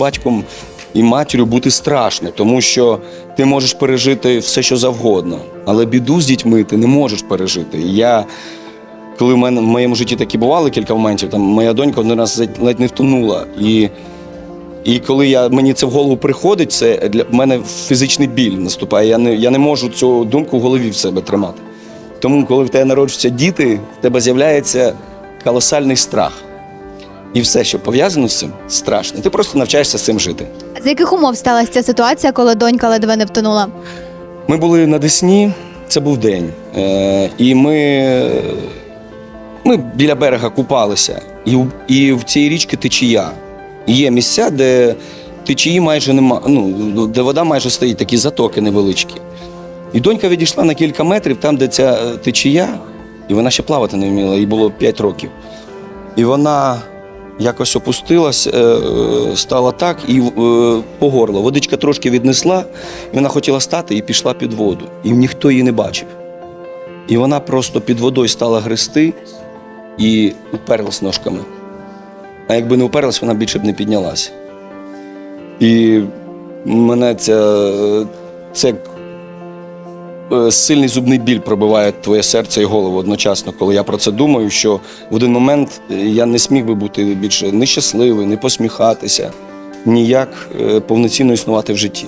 Батьком і матір'ю бути страшно, тому що ти можеш пережити все, що завгодно, але біду з дітьми ти не можеш пережити. Я, коли в мене в моєму житті такі бували кілька моментів, там моя донька один раз ледь не втонула. І, і коли я, мені це в голову приходить, це для мене фізичний біль наступає. Я не, я не можу цю думку в голові в себе тримати. Тому, коли в тебе народжуються діти, в тебе з'являється колосальний страх. І все, що пов'язано з цим, страшно. Ти просто навчаєшся з цим жити. З яких умов сталася ця ситуація, коли донька ледве не втонула? Ми були на Десні, це був день. Е, і ми, ми біля берега купалися. І, і в цій річці течія. І є місця, де течії майже нема, ну, де вода майже стоїть, такі затоки невеличкі. І донька відійшла на кілька метрів там, де ця е, течія, і вона ще плавати не вміла, їй було 5 років. І вона якось опустилась, е, стала так і е, по горло. Водичка трошки віднесла, вона хотіла стати і пішла під воду. І ніхто її не бачив. І вона просто під водою стала грести і уперлась ножками. А якби не уперлась, вона більше б не піднялася. І мене ця, це е, сильний зубний біль пробиває твоє серце і голову одночасно, коли я про це думаю, що в один момент е, я не сміг би бути більше нещасливий, не посміхатися, ніяк е, повноцінно існувати в житті.